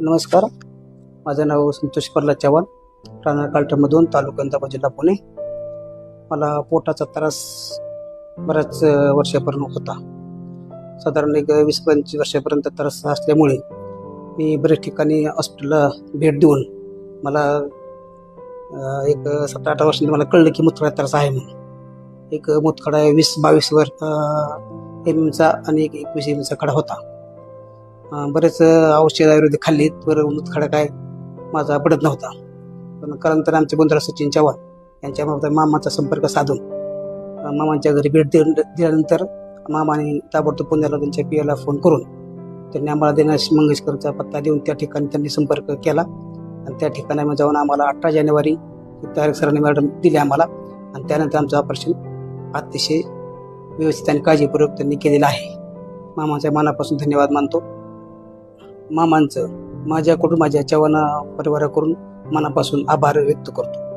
नमस्कार. माझं नाव संतोष प्रल्हाद चव्हाण राहणार कालटमधून तालुका इंदापूर जिल्हा पुणे. मला पोटाचा त्रास बऱ्याच वर्षापर्यंत होता साधारण एक वीस पंचवीस वर्षापर्यंत त्रास असल्यामुळे मी बरेच ठिकाणी हॉस्पिटलला भेट देऊन मला एक सतरा अठरा वर्षांनी मला कळलं की मुतखडा त्रास आहे म्हणून. एक मुतखडा वीस बावीस वर एम एमचा आणि एक एकवीस एमचा खडा होता. बरेच औषध आयुर्वेदिक खाल्लीत बरं मुतखडा काय माझा पडत नव्हता. पण कालांतर आमचे बंधुराव सचिन चव्हाण यांच्या मामाचा संपर्क साधून मामांच्या घरी भेट देऊन दिल्यानंतर मामाने ताबडतोब पुण्याला त्यांच्या पियाला फोन करून त्यांनी आम्हाला दिनेश मंगेशकरचा पत्ता देऊन त्या ठिकाणी त्यांनी संपर्क केला. आणि त्या ठिकाणी आम्ही जाऊन आम्हाला अठरा जानेवारी तारीख सरांनी मॅडम दिली आम्हाला. आणि त्यानंतर आमचं ऑपरेशन अतिशय व्यवस्थित आणि काळजीपूर्वक त्यांनी केलेलं आहे. मामाच्या मनापासून धन्यवाद मानतो. मामांचं माझ्याकडून माझ्या चव्हाण परिवाराकडून मनापासून आभार व्यक्त करतो.